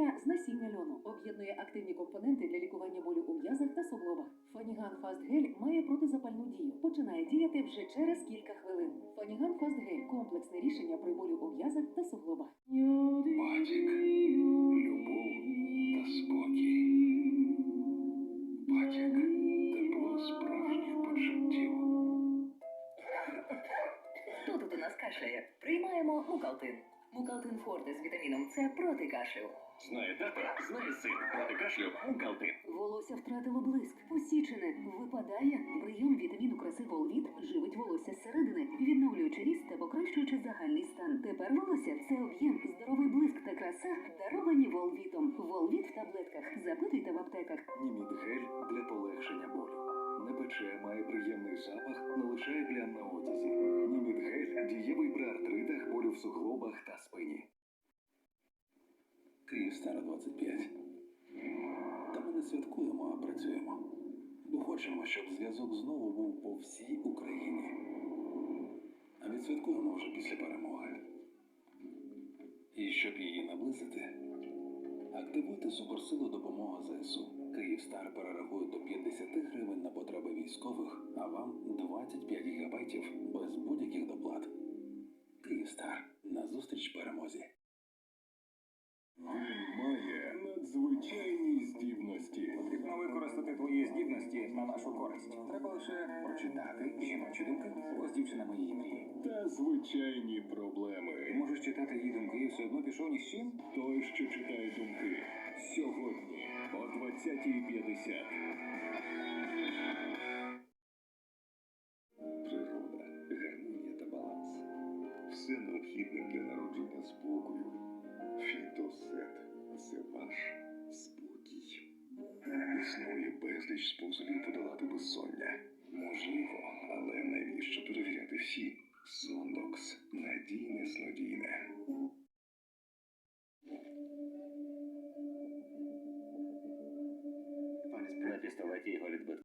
олія з насіння льону об'єднує активні компоненти для лікування болю у м'язах та суглобах. Фаніган Фаст Гель має протизапальну дію. Починає діяти вже через кілька хвилин. Фаніган Фаст Гель комплексне рішення при болю у м'язах та суглобах. Батік, любов та спокій. Батік, тепло справжніх почуттів. Хто тут у нас кашляє? Приймаємо мукалтин. Мукалтин Форте з вітаміном С проти кашлю. Знає тата, знає син. Проти кашлю Мукалтин. Волосся втратило блиск, посічене, випадає. Прийом вітаміну краси Волвіт живить волосся зсередини, відновлюючи ріст та покращуючи загальний стан. Тепер волосся це об'єм, здоровий блиск та краса, даровані Волвітом. Волвіт в таблетках. Запитуйте в аптеках. Німідгель для полегшення болю. Не пече, має приємний запах, не лишає плям на одязі. Стара 25. Та ми не святкуємо, а працюємо. Бо хочемо, щоб зв'язок знову був по всій Україні. А відсвяткуємо вже після перемоги. І щоб її наблизити, Активуйте суперсилу допомога ЗСУ. Київстар перерахує до 50 гривень на потреби військових, а вам 25 гігабайтів без будь-яких доплат. Київстар. Назустріч перемозі. Має надзвичайні здібності. Потрібно використати твої здібності на нашу користь. Треба лише прочитати жіночі думки. Ось дівчина моєї мрії. Та звичайні проблеми. можеш читати її думки і все одно пішов ні з чим. Той, що читає думки. Сьогодні о 20.50. Природа, гармонія та баланс. Все необхідне для народження спокою. Безліч способів подолати безсоння. Можливо, але навіщо перевіряти всі? Сондокс надійне снодійне. Написал його Голлитберг.